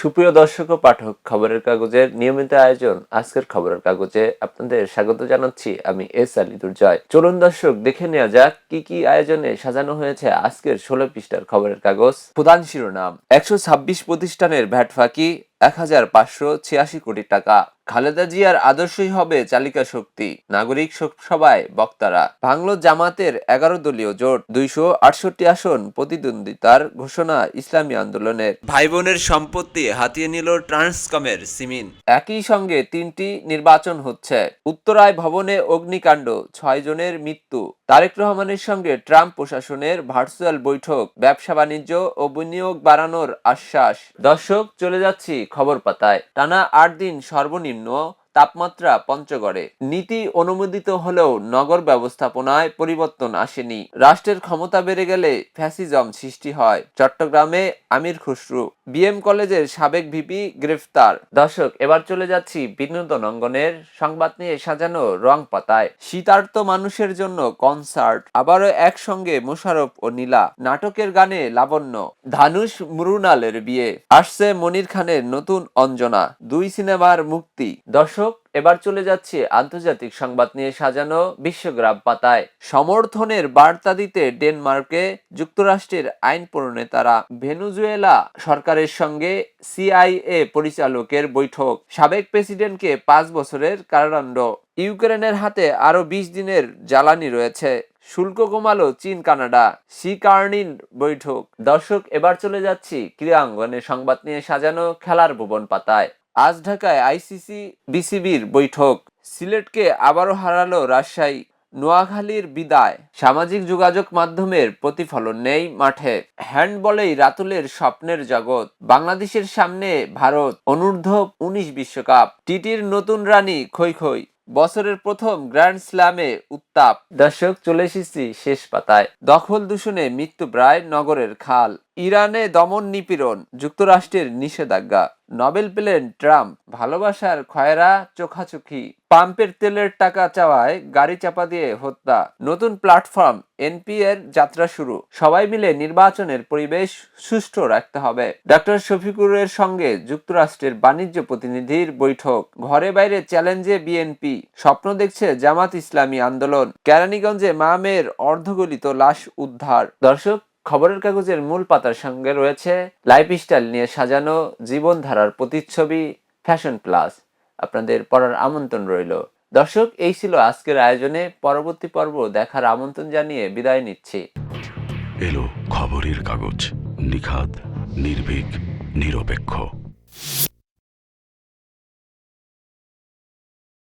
সুপ্রিয় দর্শক ও পাঠক, খবরের কাগজের নিয়মিত আয়োজন, আজকের খবরের কাগজে আপনাদের স্বাগত জানাচ্ছি আমি এস আলিদুর জয় চলুন দর্শক, দেখে নেওয়া যাক কি কি আয়োজনে সাজানো হয়েছে আজকের ষোলো পৃষ্ঠার খবরের কাগজ। প্রধান শিরোনাম, একশো ছাব্বিশ প্রতিষ্ঠানের ভ্যাট ফাঁকি এক হাজার পাঁচশো ছিয়াশি কোটি টাকা। খালেদা জিয়ার আদর্শই হবে চালিকা শক্তি নাগরিক সভায় বক্তারা। ভাঙল জামাতের এগারো দলীয় জোট দুইশো আটষট্টি আসন প্রতিদ্বন্দ্বিতার ঘোষণা ইসলামী আন্দোলনের। ভাই বোনের সম্পত্তি হাতিয়ে নিল ট্রান্সকমের সিমিন। একই সঙ্গে তিনটি নির্বাচন হচ্ছে। উত্তরায় ভবনে অগ্নিকাণ্ড ছয় জনের মৃত্যু। তারেক রহমানের সঙ্গে ট্রাম্প প্রশাসনের ভার্চুয়াল বৈঠক ব্যবসা বাণিজ্য ও বিনিয়োগ বাড়ানোর আশ্বাস। দর্শক চলে যাচ্ছি খবর পাতায়। টানা আট দিন সর্বনিম্ন তাপমাত্রা পঞ্চগড়ে। নীতি অনুমোদিত হলেও নগর ব্যবস্থাপনায় পরিবর্তন আসেনি। রাষ্ট্রের ক্ষমতা বেড়ে গেলে ফ্যাসিজম সৃষ্টি হয়। চট্টগ্রামে আমির খুসরু, বিএম কলেজের সাবেক ভিপি গ্রেফতার। দর্শক, এবার চলে যাচ্ছি বিনোদন অঙ্গনের। সংবাদ নিয়ে সাজানো রং পাতায়। শীতার্ত মানুষের জন্য কনসার্ট, আবারও একসঙ্গে মোশারফ ও নীলা। নাটকের গানে লাবণ্য ধানুষ মুরুনালের বিয়ে। আসছে মনির খানের নতুন অঞ্জনা, দুই সিনেমার মুক্তি। দর্শক এবার চলে যাচ্ছে আন্তর্জাতিক সংবাদ নিয়ে সাজানো বিশ্বগ্রাম পাতায়। সমর্থনের বার্তা দিতে ডেনমার্কে যুক্তরাষ্ট্রের আইন প্রণেতারা ভেনুজুয়েলা সরকারের সঙ্গে সিআইএ পরিচালকের বৈঠক। সাবেক প্রেসিডেন্টকে পাঁচ বছরের কারাদণ্ড। ইউক্রেনের হাতে আরও বিশ দিনের জ্বালানি রয়েছে। শুল্ক কমালো চীন, কানাডা। সি কার্নিন বৈঠক। দর্শক, এবার চলে যাচ্ছি ক্রীড়াঙ্গনে। সংবাদ নিয়ে সাজানো খেলার ভুবন পাতায়। আজ ঢাকায় আইসিসি, বিসিবির বৈঠক। সিলেটকে আবারও হারালো রাজশাহী। নোয়াখালীর বিদায়। সামাজিক যোগাযোগ মাধ্যমের প্রতিফলন নেই মাঠে। হ্যান্ডবলেই রাতুলের স্বপ্নের জগৎ। বাংলাদেশের সামনে ভারত। অনূর্ধ্ব উনিশ বিশ্বকাপ। টিটির নতুন রানী খই খই। বছরের প্রথম গ্র্যান্ড স্ল্যামে উত্তাপ। দর্শক চলে এসেছি শেষ পাতায়। দখল দূষণে মৃত্যু প্রায় নগরের খাল। ইরানে দমন নিপীড়ন, যুক্তরাষ্ট্রের নিষেধাজ্ঞা। নবেল পেলেন ট্রাম্প, ভালোবাসার খয়রা, চোখাচোখি। পাম্পের তেলের টাকা চাওয়ায় গাড়ি চাপা দিয়ে হত্যা। নতুন প্ল্যাটফর্ম, এনপি এর যাত্রা শুরু। সবাই মিলে নির্বাচনের পরিবেশ সুষ্ঠু রাখতে হবে। ডক্টর শফিকুরের সঙ্গে যুক্তরাষ্ট্রের বাণিজ্য প্রতিনিধির বৈঠক। ঘরে বাইরে চ্যালেঞ্জে বিএনপি। স্বপ্ন দেখছে জামাত ইসলামী আন্দোলন। কেরানীগঞ্জে মামের অর্ধগলিত লাশ উদ্ধার। দর্শক খবরের কাগজের মূল পাতার সঙ্গে রয়েছে লাইফস্টাইল নিয়ে সাজানো জীবনধারার প্রতিচ্ছবি ফ্যাশন প্লাস আপনাদের পড়ার আমন্ত্রণ রইল। দর্শক, এই ছিল আজকের আয়োজনে পরবর্তী পর্ব দেখার আমন্ত্রণ জানিয়ে বিদায় নিচ্ছি। এলো খবরের কাগজ। নিখাদ, নির্ভীক, নিরপেক্ষ।